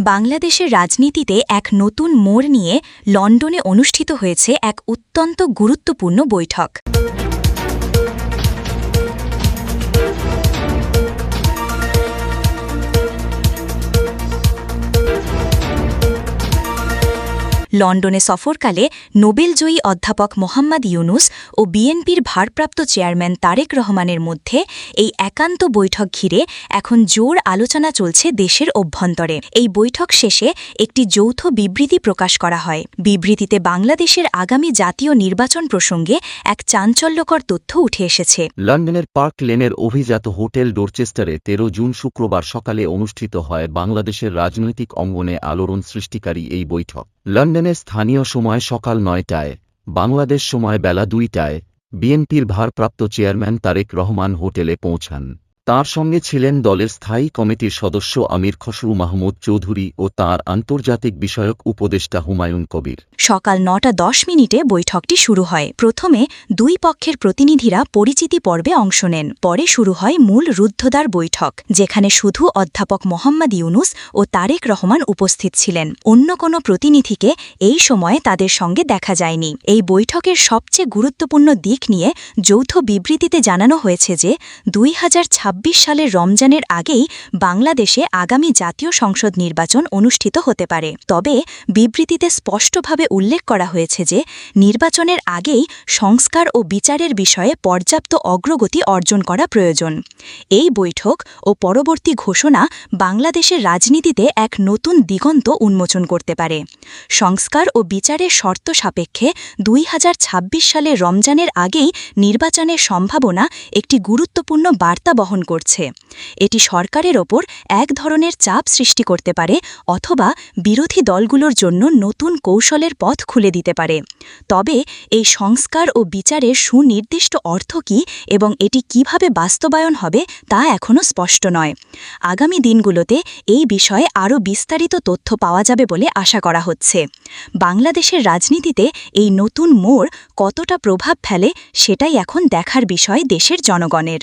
বাংলাদেশের রাজনীতিতে এক নতুন মোড় নিয়ে লন্ডনে অনুষ্ঠিত হয়েছে এক অত্যন্ত গুরুত্বপূর্ণ বৈঠক। লন্ডনে সফরকালে নোবেলজয়ী অধ্যাপক মোহাম্মদ ইউনুস ও বিএনপির ভারপ্রাপ্ত চেয়ারম্যান তারেক রহমানের মধ্যে এই একান্ত বৈঠক ঘিরে এখন জোর আলোচনা চলছে দেশের অভ্যন্তরে। এই বৈঠক শেষে একটি যৌথ বিবৃতি প্রকাশ করা হয়। বিবৃতিতে বাংলাদেশের আগামী জাতীয় নির্বাচন প্রসঙ্গে এক চাঞ্চল্যকর তথ্য উঠে এসেছে। লন্ডনের পার্ক লেনের অভিজাত হোটেল ডোরচেস্টারে তেরো জুন শুক্রবার সকালে অনুষ্ঠিত হয় বাংলাদেশের রাজনৈতিক অঙ্গনে আলোড়ন সৃষ্টিকারী এই বৈঠক। লন্ডনের স্থানীয় সময় সকাল নয়টায়, বাংলাদেশ সময় বেলা দুইটায়, বিএনপির ভারপ্রাপ্ত চেয়ারম্যান তারেক রহমান হোটেলে পৌঁছান। তার সঙ্গে ছিলেন দলের স্থায়ী কমিটির সদস্য আমির খসরু মাহমুদ চৌধুরী ও তার আন্তর্জাতিক বিষয়ক উপদেষ্টা হুমায়ুন কবির। সকাল নটা দশ মিনিটে বৈঠকটি শুরু হয়। প্রথমে দুই পক্ষের প্রতিনিধিরা পরিচিতি পর্বে অংশ নেন। পরে শুরু হয় মূল রুদ্ধদ্বার বৈঠক, যেখানে শুধু অধ্যাপক মোহাম্মদ ইউনুস ও তারেক রহমান উপস্থিত ছিলেন। অন্য কোনো প্রতিনিধিকে এই সময়ে তাদের সঙ্গে দেখা যায়নি। এই বৈঠকের সবচেয়ে গুরুত্বপূর্ণ দিক নিয়ে যৌথ বিবৃতিতে জানানো হয়েছে যে, দুই সালের রমজানের আগেই বাংলাদেশে আগামী জাতীয় সংসদ নির্বাচন অনুষ্ঠিত হতে পারে। তবে বিবৃতিতে স্পষ্টভাবে উল্লেখ করা হয়েছে যে, নির্বাচনের আগেই সংস্কার ও বিচারের বিষয়ে পর্যাপ্ত অগ্রগতি অর্জন করা প্রয়োজন। এই বৈঠক ও পরবর্তী ঘোষণা বাংলাদেশের রাজনীতিতে এক নতুন দিগন্ত উন্মোচন করতে পারে। সংস্কার ও বিচারের শর্ত সাপেক্ষে দুই হাজার ছাব্বিশ সালে রমজানের আগেই নির্বাচনের সম্ভাবনা একটি গুরুত্বপূর্ণ বার্তা বহন করছে। এটি সরকারের ওপর এক ধরনের চাপ সৃষ্টি করতে পারে অথবা বিরোধী দলগুলোর জন্য নতুন কৌশলের পথ খুলে দিতে পারে। তবে এই সংস্কার ও বিচারের সুনির্দিষ্ট অর্থ কী এবং এটি কীভাবে বাস্তবায়ন হবে তা এখনও স্পষ্ট নয়। আগামী দিনগুলোতে এই বিষয়ে আরও বিস্তারিত তথ্য পাওয়া যাবে বলে আশা করা হচ্ছে। বাংলাদেশের রাজনীতিতে এই নতুন মোড় কতটা প্রভাব ফেলে সেটাই এখন দেখার বিষয় দেশের জনগণের।